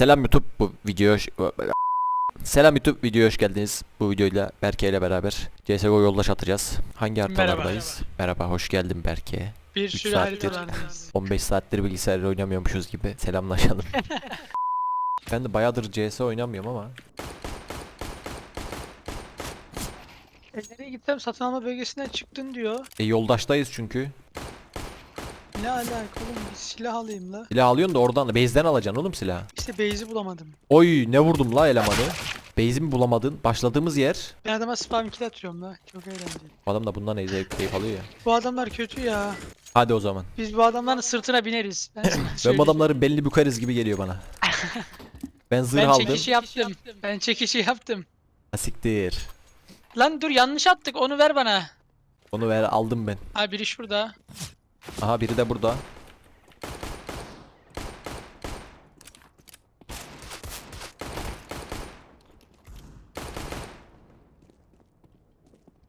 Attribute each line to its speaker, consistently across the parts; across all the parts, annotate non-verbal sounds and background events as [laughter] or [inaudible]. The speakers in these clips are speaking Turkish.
Speaker 1: Selam YouTube bu videoya hoş... Selam YouTube videoya hoş geldiniz. Bu videoyla Berke ile beraber CSGO yoldaş atacağız. Hangi haritalardayız? Merhaba. hoş geldin Berke.
Speaker 2: Bir sürü
Speaker 1: saattir.
Speaker 2: haritalardayız.
Speaker 1: 15 saattir bilgisayarla oynamıyormuşuz gibi selamlaşalım. [laughs] ben de bayağıdır CS oynamıyorum ama
Speaker 2: E, nereye gitsem satın alma bölgesinden çıktın diyor.
Speaker 1: e, yoldaştayız çünkü.
Speaker 2: Ne alaka oğlum bir silah alayım la.
Speaker 1: Silah alıyorsun da oradan da base'den alacaksın oğlum silah.
Speaker 2: İşte base'i bulamadım.
Speaker 1: Oy ne vurdum la elemanı. Base'i mi bulamadın? Başladığımız yer.
Speaker 2: Ben adama spam kill atıyorum la. Çok eğlenceli.
Speaker 1: Adam da bundan neyse keyif alıyor ya.
Speaker 2: Bu adamlar kötü ya.
Speaker 1: Hadi o zaman.
Speaker 2: Biz bu adamların sırtına bineriz. Ben,
Speaker 1: Ben bu adamların belli bükeriz gibi geliyor bana. Ben zırh
Speaker 2: Ben
Speaker 1: aldım.
Speaker 2: çekişi yaptım. Ben çekişi yaptım.
Speaker 1: Ha, Siktir.
Speaker 2: Lan dur yanlış attık onu ver bana.
Speaker 1: Onu ver aldım ben.
Speaker 2: Ha biri şurada.
Speaker 1: Aha biri de burada.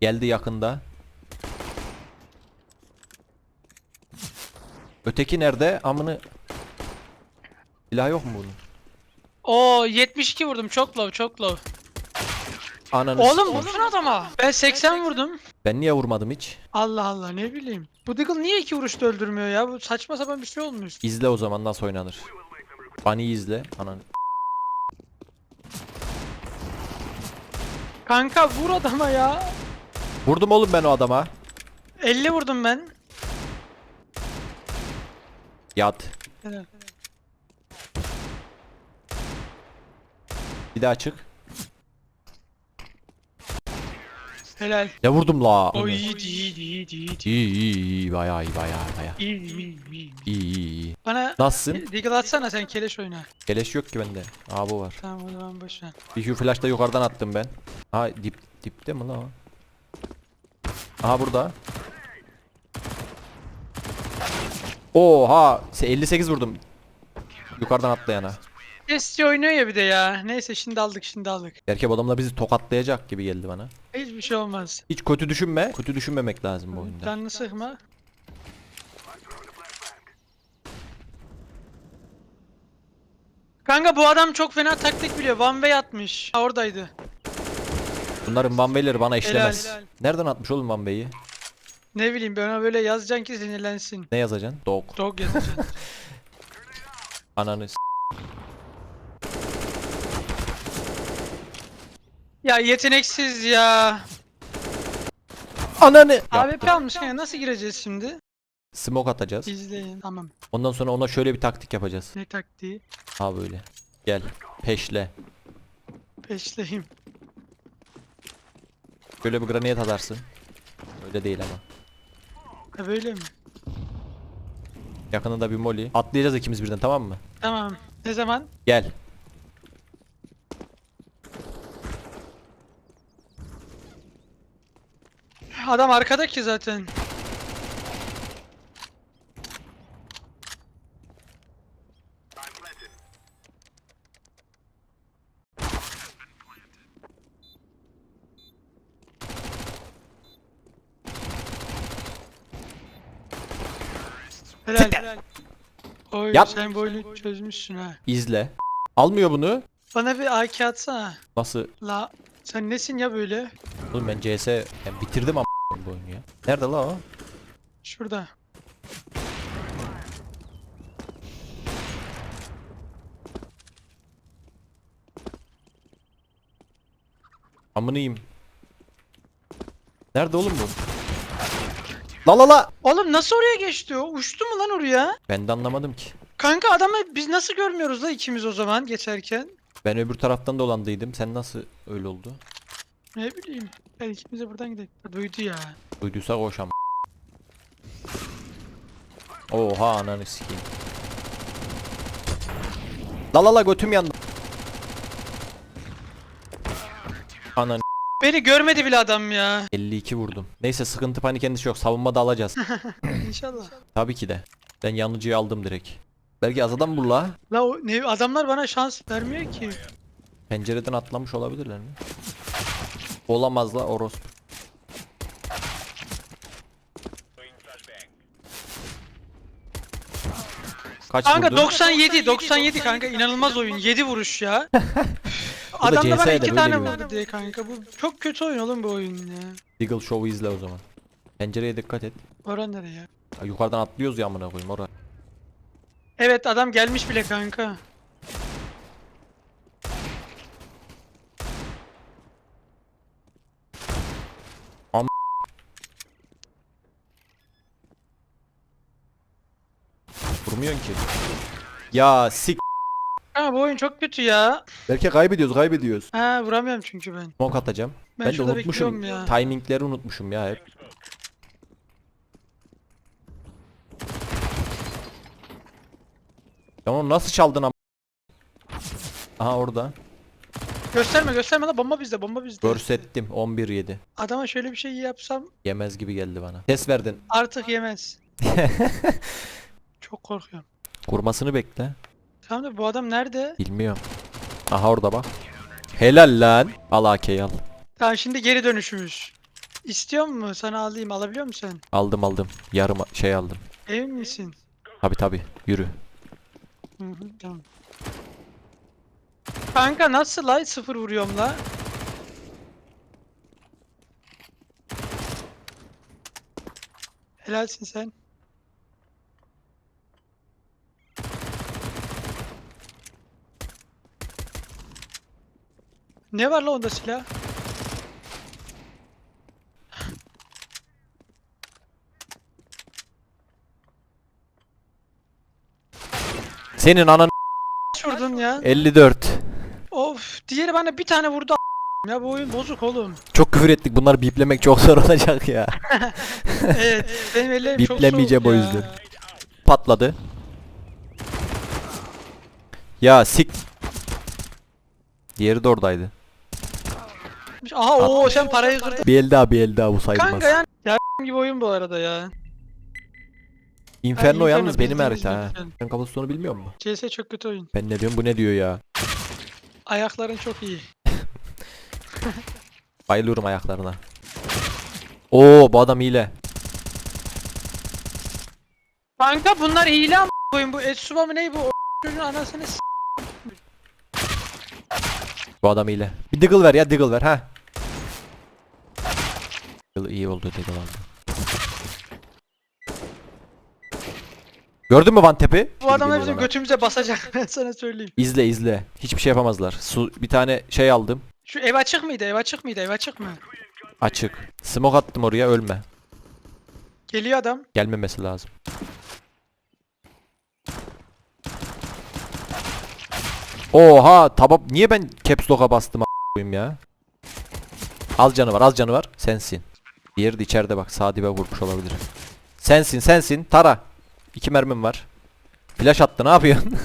Speaker 1: Geldi yakında. Öteki nerede? Amını Silah yok mu bunun?
Speaker 2: Oo 72 vurdum çok low çok low.
Speaker 1: Ananı
Speaker 2: Oğlum
Speaker 1: s-
Speaker 2: vursun adama. Ben 80 vurdum.
Speaker 1: Ben niye vurmadım hiç?
Speaker 2: Allah Allah ne bileyim. Bu Deagle niye iki vuruşta öldürmüyor ya? Bu saçma sapan bir şey olmuş.
Speaker 1: İzle o zaman nasıl oynanır. Bunny izle. Ananı.
Speaker 2: Kanka vur adama ya.
Speaker 1: Vurdum oğlum ben o adama.
Speaker 2: 50 vurdum ben.
Speaker 1: Yat. Bir daha çık.
Speaker 2: Helal.
Speaker 1: Ne vurdum la?
Speaker 2: O iyiydi iyiydi iyiydi iyiydi.
Speaker 1: İyi iyi iyi bayağı iyi bayağı bayağı.
Speaker 2: İyi iyi iyi. iyi.
Speaker 1: İyi iyi.
Speaker 2: Bana
Speaker 1: Nasılsın?
Speaker 2: Deagle atsana sen keleş oyna.
Speaker 1: Keleş yok ki bende. Aa bu var.
Speaker 2: Tamam o zaman boş ver.
Speaker 1: Bir şu flash da yukarıdan attım ben. Ha dip dipte mi la o? Aha burada. Oha! se- 58 vurdum. Yukarıdan atlayana.
Speaker 2: SC oynuyor ya bir de ya. Neyse şimdi aldık şimdi aldık.
Speaker 1: Erkek adamla bizi tokatlayacak gibi geldi bana.
Speaker 2: Hiçbir şey olmaz.
Speaker 1: Hiç kötü düşünme. Kötü düşünmemek lazım bu oyunda.
Speaker 2: Canını sıkma. Kanka bu adam çok fena taktik biliyor. One way atmış. Ha oradaydı.
Speaker 1: Bunların Van bana işlemez.
Speaker 2: helal.
Speaker 1: Nereden atmış oğlum Van Bey'i?
Speaker 2: Ne bileyim ben ona böyle yazacaksın ki sinirlensin.
Speaker 1: Ne yazacaksın? Dog.
Speaker 2: Dog yazacaksın. [laughs]
Speaker 1: Ananı s-
Speaker 2: ya yeteneksiz ya.
Speaker 1: Ananı!
Speaker 2: AWP
Speaker 1: Yaptım.
Speaker 2: almış kanka nasıl gireceğiz şimdi?
Speaker 1: Smoke atacağız.
Speaker 2: İzleyin. Tamam.
Speaker 1: Ondan sonra ona şöyle bir taktik yapacağız.
Speaker 2: Ne taktiği?
Speaker 1: Ha böyle. Gel. Peşle.
Speaker 2: Peşleyim.
Speaker 1: Böyle bir granate atarsın. Öyle değil ama.
Speaker 2: Ha böyle mi?
Speaker 1: Yakınında bir molly. Atlayacağız ikimiz birden tamam mı?
Speaker 2: Tamam. Ne zaman?
Speaker 1: Gel.
Speaker 2: Adam arkada ki zaten. Helal. helal. Oy
Speaker 1: Yap.
Speaker 2: sen bu oyunu çözmüşsün ha.
Speaker 1: İzle. Almıyor bunu.
Speaker 2: Bana bir AK atsana.
Speaker 1: Nasıl?
Speaker 2: La sen nesin ya böyle?
Speaker 1: Oğlum ben CS yani bitirdim ama bu oyunu ya. Nerede la o?
Speaker 2: Şurada.
Speaker 1: Amını yiyeyim. Nerede oğlum bu? La la la.
Speaker 2: Oğlum nasıl oraya geçti o? Uçtu mu lan oraya?
Speaker 1: Ben de anlamadım ki.
Speaker 2: Kanka adamı biz nasıl görmüyoruz la ikimiz o zaman geçerken?
Speaker 1: Ben öbür taraftan dolandıydım. Sen nasıl öyle oldu?
Speaker 2: Ne bileyim. Gel ikimiz de buradan gidelim. Duydu ya.
Speaker 1: Duyduysa koş ama. Oha ananı sikeyim. La la la götüm yandı. Ananı
Speaker 2: Beni görmedi bile adam ya.
Speaker 1: 52 vurdum. Neyse sıkıntı panik endişe yok. Savunmada alacağız. [laughs]
Speaker 2: İnşallah.
Speaker 1: Tabii ki de. Ben yanıcıyı aldım direkt. Belki az adam bul la.
Speaker 2: La o, ne, adamlar bana şans vermiyor ki.
Speaker 1: Pencereden atlamış olabilirler mi? Olamaz la orospu. Kaç
Speaker 2: Kanka
Speaker 1: vurdun?
Speaker 2: 97 97 kanka inanılmaz oyun. 7 vuruş ya. [laughs] Adam da bana
Speaker 1: CS'de
Speaker 2: 2
Speaker 1: böyle
Speaker 2: tane
Speaker 1: bir oyun.
Speaker 2: vurdu diye kanka. Bu çok kötü oyun oğlum bu oyun ya.
Speaker 1: Deagle Show'u izle o zaman. Pencereye dikkat et.
Speaker 2: Oran nereye ya?
Speaker 1: Yukarıdan atlıyoruz ya amına koyayım oraya.
Speaker 2: Evet adam gelmiş bile kanka.
Speaker 1: Vurmuyorsun ki. Ya sik.
Speaker 2: Ha bu oyun çok kötü ya.
Speaker 1: Belki kaybediyoruz kaybediyoruz.
Speaker 2: Ha vuramıyorum çünkü ben.
Speaker 1: Smoke atacağım.
Speaker 2: Ben,
Speaker 1: Ben, de
Speaker 2: şurada
Speaker 1: unutmuşum.
Speaker 2: ya.
Speaker 1: Timingleri unutmuşum ya hep. Ya onu nasıl çaldın am? Aha orada.
Speaker 2: Gösterme gösterme la bomba bizde bomba bizde.
Speaker 1: Görsettim 11 7.
Speaker 2: Adama şöyle bir şey yapsam
Speaker 1: Yemez gibi geldi bana. Ses verdin.
Speaker 2: artık yemez. [laughs] çok korkuyorum.
Speaker 1: Kurmasını bekle.
Speaker 2: Tamam da bu adam nerede?
Speaker 1: Bilmiyorum. Aha orada bak. Helal lan. Al AK'yi al.
Speaker 2: Tamam şimdi geri dönüşümüz. İstiyor mu? Sana alayım. Alabiliyor musun sen?
Speaker 1: Aldım aldım. Yarım şey aldım.
Speaker 2: Emin misin?
Speaker 1: Tabi tabi. Yürü.
Speaker 2: Hı hı, tamam. Kanka nasıl la? Sıfır vuruyorum la. Helalsin sen. Ne var la onda silah?
Speaker 1: Senin anan
Speaker 2: Kaç vurdun ya?
Speaker 1: 54.
Speaker 2: Of, diğeri bana bir tane vurdu a- ya bu oyun bozuk oğlum.
Speaker 1: Çok küfür ettik. Bunları biplemek çok zor olacak ya. [laughs]
Speaker 2: Evet, benim ellerim çok
Speaker 1: Biplemeyeceğim
Speaker 2: soğuk
Speaker 1: o
Speaker 2: ya.
Speaker 1: yüzden. Patladı. Ya sik. Diğeri de oradaydı.
Speaker 2: Aha o sen parayı kırdın.
Speaker 1: Bir el daha bir el daha bu sayılmaz.
Speaker 2: Kanka yani ya gibi oyun bu arada ya.
Speaker 1: Inferno
Speaker 2: Ha,
Speaker 1: yalnız
Speaker 2: Inferno,
Speaker 1: benim
Speaker 2: bildiğimiz
Speaker 1: harita ha.
Speaker 2: Inferno.
Speaker 1: Sen Cobblestone'u bilmiyor musun?
Speaker 2: CS çok kötü oyun.
Speaker 1: Ben ne diyorum bu ne diyor ya.
Speaker 2: Ayakların çok iyi. [laughs]
Speaker 1: Bayılıyorum ayaklarına. Oo bu adam hile.
Speaker 2: Kanka bunlar hile oyun bu Etsuba mı ne bu o çocuğun anasını s-
Speaker 1: Bu adam hile. Bir diggle ver ya diggle ver ha. Diggle iyi oldu diggle aldı. Gördün mü Van Tepi?
Speaker 2: Bu adamlar bizim götümüze basacak [laughs] ben sana söyleyeyim.
Speaker 1: İzle izle. Hiçbir şey yapamazlar. Su bir tane şey aldım.
Speaker 2: Şu ev açık mıydı? Ev açık mıydı? Ev açık mı?
Speaker 1: Açık. Smoke attım oraya ölme.
Speaker 2: Geliyor adam.
Speaker 1: Gelmemesi lazım. Oha tabap niye ben caps lock'a bastım a**ayım ya? Az canı var az canı var sensin. Diğeri de içeride bak sağ dibe vurmuş olabilir. Sensin sensin tara. İki mermim var. Flash attı ne yapıyorsun? [laughs]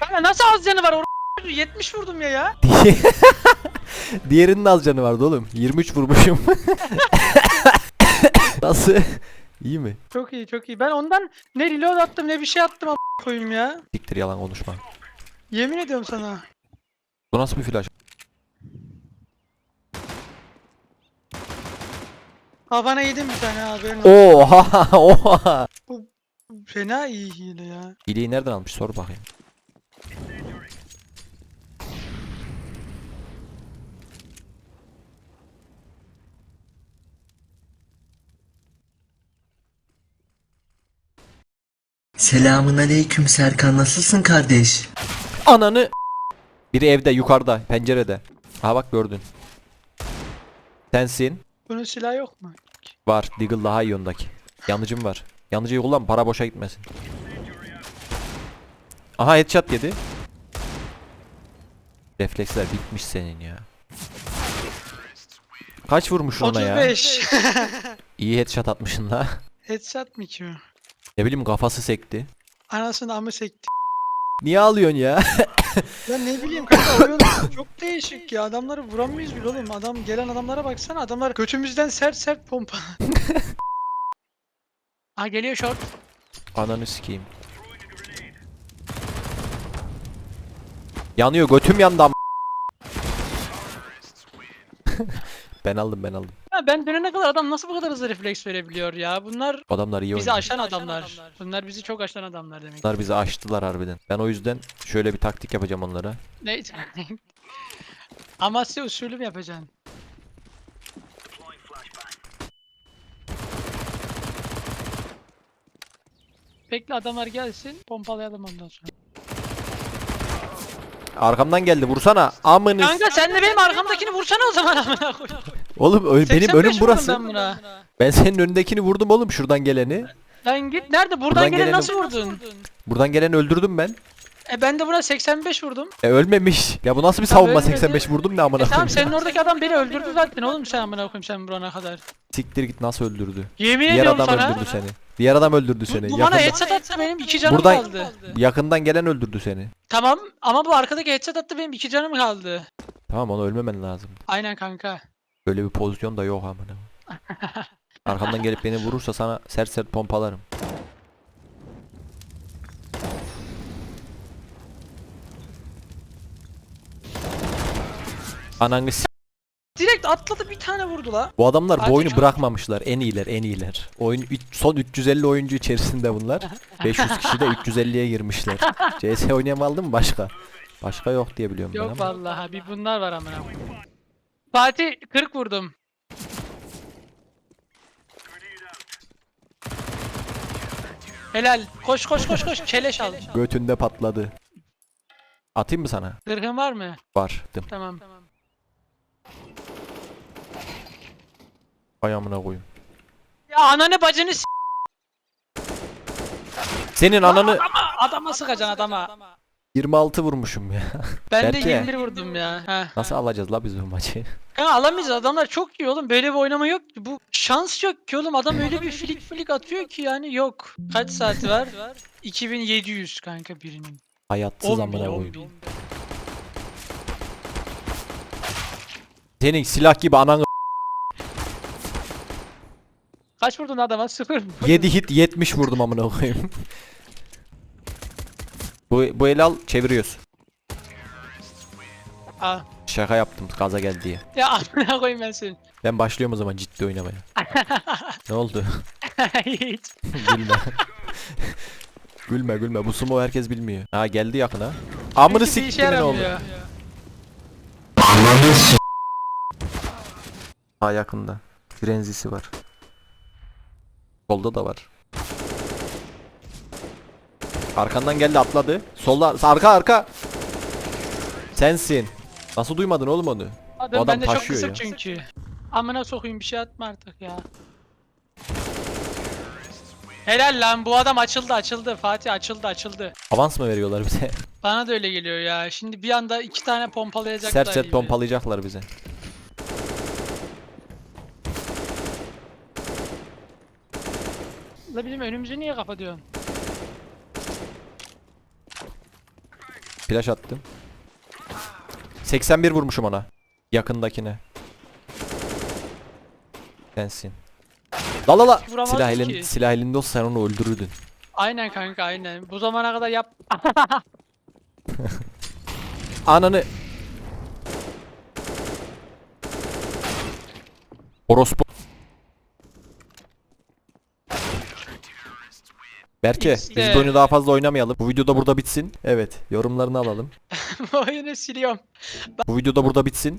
Speaker 2: Kanka nasıl az canı var? O 70 vurdum ya ya. [laughs]
Speaker 1: Diğerinin az canı vardı oğlum. 23 vurmuşum. [laughs] Nasıl? İyi mi?
Speaker 2: Çok iyi çok iyi. Ben ondan ne reload attım ne bir şey attım a koyayım ya.
Speaker 1: Siktir yalan konuşma.
Speaker 2: Yemin ediyorum sana.
Speaker 1: Bu nasıl bir flash?
Speaker 2: Kafana yedim bir tane ha, haberin olsun.
Speaker 1: Oha [laughs] oha.
Speaker 2: Fena iyi hile ya.
Speaker 1: Hileyi nereden almış sor bakayım.
Speaker 3: Selamun aleyküm Serkan nasılsın kardeş?
Speaker 1: Ananı. Biri evde yukarıda pencerede. Ha bak gördün. Sensin.
Speaker 2: Bunun silahı yok mu?
Speaker 1: Var. Deagle daha iyi ondaki. Yanıcım var. Yanıcıyı kullan para boşa gitmesin. Aha headshot yedi. Refleksler bitmiş senin ya. Kaç vurmuşsun ona ya?
Speaker 2: 35.
Speaker 1: İyi headshot atmışsın la.
Speaker 2: Headshot mı ki o?
Speaker 1: Ne bileyim kafası sekti.
Speaker 2: Anasını amı sekti.
Speaker 1: Niye ağlıyorsun ya? [laughs]
Speaker 2: Ya ne bileyim kanka oyun [coughs] çok değişik ya. Adamları vuramıyoruz bile oğlum. Adam gelen adamlara baksana. Adamlar götümüzden sert sert pompa. [laughs] ha geliyor short.
Speaker 1: Ananı sikeyim. Yanıyor götüm yandı am- [laughs] Ben aldım ben aldım.
Speaker 2: Ha ben dönene kadar adam nasıl bu kadar hızlı refleks verebiliyor ya? Bunlar
Speaker 1: Adamlar iyi
Speaker 2: bizi
Speaker 1: oynuyor.
Speaker 2: aşan adamlar. Bunlar bizi çok aşan adamlar demek.
Speaker 1: Bunlar bizi aştılar harbiden. Ben o yüzden şöyle bir taktik yapacağım onlara.
Speaker 2: Neyse. [laughs] Amasya usulü mü yapacaksın? Bekle adamlar gelsin, pompalayalım ondan sonra.
Speaker 1: Arkamdan geldi vursana. Amınız.
Speaker 2: Kanka sen de benim arkamdakini vursana o zaman amına koyayım.
Speaker 1: Oğlum ö- benim
Speaker 2: 85
Speaker 1: önüm
Speaker 2: vurdum
Speaker 1: burası.
Speaker 2: Ben, buna.
Speaker 1: Ben senin önündekini vurdum oğlum şuradan geleni.
Speaker 2: Lan git nerede? Buradan,
Speaker 1: Buradan
Speaker 2: geleni- nasıl vurdun?
Speaker 1: Buradan geleni öldürdüm ben.
Speaker 2: E ben de buna 85 vurdum.
Speaker 1: E ölmemiş. Ya bu nasıl bir savunma
Speaker 2: ölmedi.
Speaker 1: 85 vurdum ne amına
Speaker 2: E tamam
Speaker 1: koyayım.
Speaker 2: senin oradaki adam beni öldürdü zaten oğlum sen amına koyayım sen vurana kadar.
Speaker 1: Siktir git nasıl öldürdü.
Speaker 2: Yemin
Speaker 1: Diğer
Speaker 2: ediyorum
Speaker 1: adam
Speaker 2: sana.
Speaker 1: öldürdü seni. Diğer adam öldürdü seni.
Speaker 2: bu bana
Speaker 1: Yakında-
Speaker 2: headshot attı benim iki canım
Speaker 1: Buradan-
Speaker 2: kaldı.
Speaker 1: yakından gelen öldürdü seni.
Speaker 2: Tamam ama bu arkadaki headshot attı benim iki canım kaldı.
Speaker 1: Tamam onu ölmemen lazım.
Speaker 2: Aynen kanka.
Speaker 1: Böyle bir pozisyon da yok amına. Arkamdan gelip beni vurursa sana sert sert pompalarım. Ananı s-
Speaker 2: Direkt atladı bir tane vurdu la.
Speaker 1: Bu adamlar bu oyunu
Speaker 2: çok-
Speaker 1: bırakmamışlar. En iyiler, en iyiler. Oyun üç- son 350 oyuncu içerisinde bunlar. [laughs] 500 kişi de 350'ye girmişler. CS oynayan var mı başka? Başka yok diye biliyorum
Speaker 2: Yok
Speaker 1: ben ama.
Speaker 2: vallahi bir bunlar var amına koyayım. Fatih 40 vurdum. Helal. Koş koş koş koş. Keleş al.
Speaker 1: Götünde patladı. Atayım mı sana?
Speaker 2: Zırhın var mı?
Speaker 1: Var. Dım.
Speaker 2: Tamam.
Speaker 1: Ayağımına koyayım.
Speaker 2: Ya ananı bacını s-
Speaker 1: Senin ananı
Speaker 2: adama sıkacaksın adama.
Speaker 1: 26 vurmuşum ya.
Speaker 2: Ben de
Speaker 1: Berke.
Speaker 2: 21 vurdum ya. Heh.
Speaker 1: Nasıl alacağız la biz bu maçı?
Speaker 2: Kanka alamayacağız adamlar çok iyi oğlum böyle bir oynama yok ki bu şans yok ki oğlum adam öyle bir flik flik atıyor ki yani yok. Kaç saati var? 2700 kanka birinin.
Speaker 1: Hayatsız
Speaker 2: 10 bin,
Speaker 1: amına
Speaker 2: 10
Speaker 1: koyayım.
Speaker 2: bin.
Speaker 1: Senin silah gibi ananı
Speaker 2: Kaç vurdun adama? Sıfır.
Speaker 1: 7 hit 70 vurdum amına koyayım. [laughs] bu bu eli al çeviriyoruz.
Speaker 2: Aa.
Speaker 1: Şaka yaptım gaza geldi diye.
Speaker 2: Ya amına koyayım ben seni.
Speaker 1: Ben başlıyorum o zaman ciddi oynamaya. [laughs] ne oldu?
Speaker 2: Hiç. [laughs]
Speaker 1: gülme. gülme gülme bu sumo herkes bilmiyor. Ha geldi yakına. Amını
Speaker 2: Hiçbir işe
Speaker 1: siktimin oldu.
Speaker 2: yaramıyor.
Speaker 1: Ha yakında. Frenzisi var. Solda da var. Arkandan geldi atladı. Solda arka arka. Sensin. Nasıl duymadın oğlum onu?
Speaker 2: Adam,
Speaker 1: adam
Speaker 2: bende çok
Speaker 1: taşıyor
Speaker 2: kısık
Speaker 1: ya.
Speaker 2: çünkü. Amına sokayım bir şey atma artık ya. Helal lan bu adam açıldı açıldı Fatih açıldı açıldı.
Speaker 1: Avans mı veriyorlar bize? [laughs]
Speaker 2: Bana da öyle geliyor ya. Şimdi bir anda iki tane pompalayacaklar
Speaker 1: sert
Speaker 2: gibi.
Speaker 1: pompalayacaklar bize.
Speaker 2: La bizim önümüzü niye kapatıyorsun?
Speaker 1: Flash attım. 81 vurmuşum ona. Yakındakine. Sensin. La la la. Silah, elin,
Speaker 2: ki.
Speaker 1: silah elinde olsa sen onu öldürürdün.
Speaker 2: Aynen kanka aynen. Bu zamana kadar yap. [laughs]
Speaker 1: Ananı. Orospu. Berke biz
Speaker 2: İşte.
Speaker 1: bu oyunu daha fazla oynamayalım. Bu video da burada bitsin. Evet yorumlarını alalım. [laughs]
Speaker 2: Bu oyunu siliyorum.
Speaker 1: Bu video da burada bitsin.